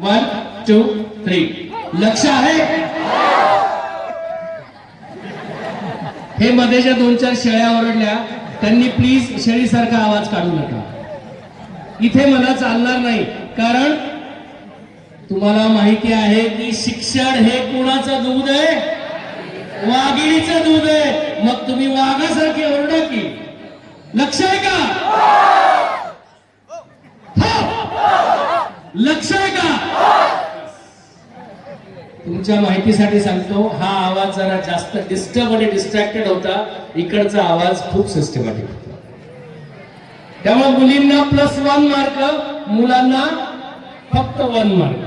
One two three लक्ष आहे? हे मध्ये ज्या दोन चार शेळ्या ओरडल्या त्यांनी प्लीज शेळीसारखा आवाज काढू नका. इथे मला चालणार नाही कारण तुम्हाला माहिती आहे की शिक्षण हे कुणाचं दूध आहे? वाघिणीचं दूध आहे. मग तुम्ही वाघासारखे ओरडा की. लक्ष आहे का हो. लक्ष आहे का तुमच्या माहितीसाठी सांगतो हा आवाज जरा जास्त डिस्टर्ब आणि डिस्ट्रॅक्टेड होता. इकडचा आवाज खूप सिस्टमॅटिक होता. त्यामुळे मुलींना प्लस वन मार्क मुलांना फक्त वन मार्क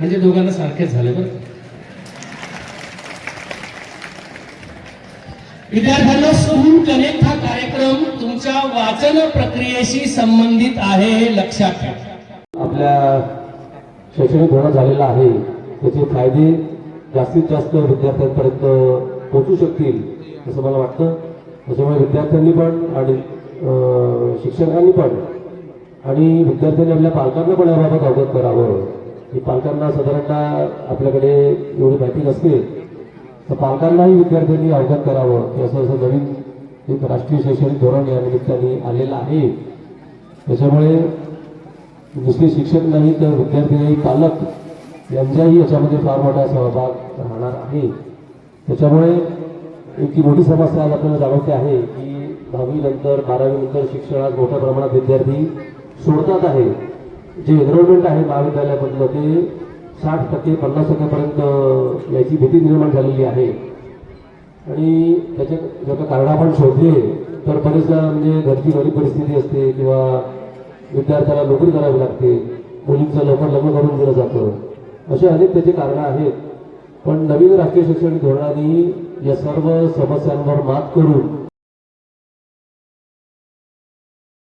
म्हणजे दोघांना सारखेच झाले बरं. विद्यार्थ्यांना स्कूल कनेक्ट हा कार्यक्रम तुमच्या वाचन प्रक्रियेशी संबंधित आहे हे लक्षात घ्या आपल्या शैक्षणिक धोरण झालेला आहे. त्याचे फायदे जास्तीत जास्त विद्यार्थ्यांपर्यंत पोहोचू शकतील असं मला वाटतं. त्याच्यामुळे विद्यार्थ्यांनी पण आणि शिक्षकांनी पण आणि विद्यार्थ्यांनी आपल्या पालकांना पण याबाबत अवगत करावं. की पालकांना साधारणतः आपल्याकडे एवढी माहिती नसते. तर पालकांनाही विद्यार्थ्यांनी अवगत करावं. की असं असं नवीन एक राष्ट्रीय शैक्षणिक धोरण या निमित्ताने आलेलं आहे. त्याच्यामुळे नुसते शिक्षक नाही तर विद्यार्थी पालक यांचाही याच्यामध्ये फार मोठा सहभाग राहणार आहे. त्याच्यामुळे एक मोठी समस्या आज आपल्याला जाणवते आहे की दहावीनंतर बारावीनंतर बारावी नंतर शिक्षणात मोठ्या प्रमाणात विद्यार्थी सोडतात आहे. जे एनरोलमेंट आहे महाविद्यालयामधलं ते साठ टक्के पन्नास टक्क्यापर्यंत याची भीती निर्माण झालेली आहे. आणि त्याच्या जर कारण आपण शोधले तर बरेचदा म्हणजे घरची गरीब परिस्थिती असते किंवा विद्यार्थ्याला नोकरी करावी लागते मुलींचं लवकर लग्न करून दिलं जातं. असे अनेक त्याचे कारणं आहेत. पण नवीन राष्ट्रीय शैक्षणिक धोरणाने या सर्व समस्यांवर मात करून